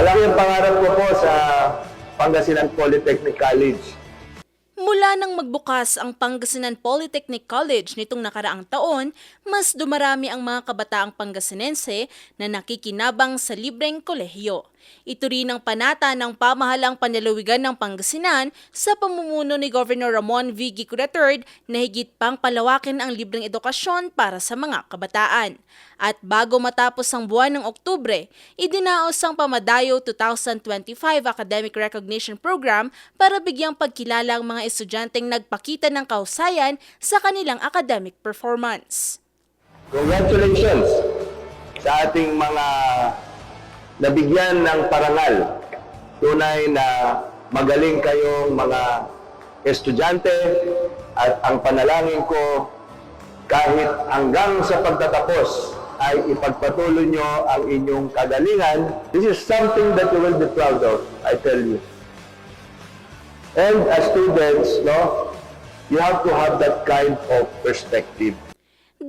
Malaki ang pangarap ko po sa Pangasinan Polytechnic College. Mula nang magbukas ang Pangasinan Polytechnic College nitong nakaraang taon, mas dumarami ang mga kabataang Pangasinense na nakikinabang sa libreng kolehiyo. Ito rin ang panata ng pamahalang panlalawigan ng Pangasinan sa pamumuno ni Governor Ramon V. Gico III na higit pang palawakin ang libreng edukasyon para sa mga kabataan. At bago matapos ang buwan ng Oktubre, idinaos ang Pamadayo 2025 Academic Recognition Program para bigyang pagkilala ang mga estudyanteng nagpakita ng kahusayan sa kanilang academic performance. Congratulations sa ating mga nabigyan ng parangal. Tunay na magaling kayong mga estudyante at ang panalangin ko kahit hanggang sa pagtatapos ay ipagpatuloy nyo ang inyong kagalingan. This is something that you will be proud of, I tell you. And as students, no, you have to have that kind of perspective.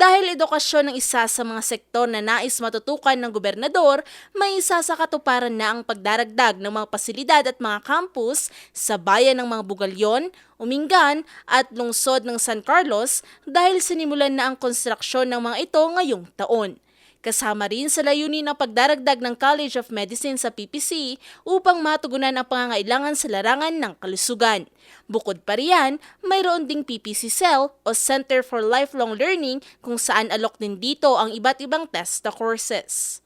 Dahil edukasyon ang isa sa mga sektor na nais matutukan ng gobernador, may isa sa katuparan na ang pagdaragdag ng mga pasilidad at mga campus sa bayan ng mga Bugalyon, Umingan at lungsod ng San Carlos dahil sinimulan na ang konstruksyon ng mga ito ngayong taon. Kasama rin sa layunin ng pagdaragdag ng College of Medicine sa PPC upang matugunan ang pangangailangan sa larangan ng kalusugan. Bukod pa riyan, mayroon ding PPC Cell o Center for Lifelong Learning kung saan alok din dito ang iba't ibang TESTA courses.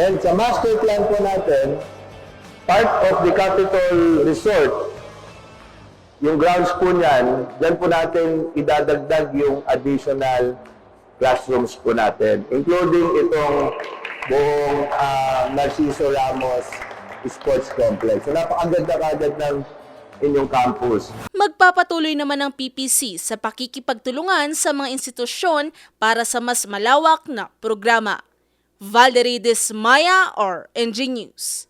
And sa master plan po natin, part of the Capitol Resort, yung grounds po niyan, dyan po natin idadagdag yung additional classrooms po natin, including itong buong ah, Narciso Ramos Sports Complex. So napakaganda kagad ng inyong campus. Magpapatuloy naman ang PPC sa pakikipagtulungan sa mga institusyon para sa mas malawak na programa. Valerie Desmaya or NG News.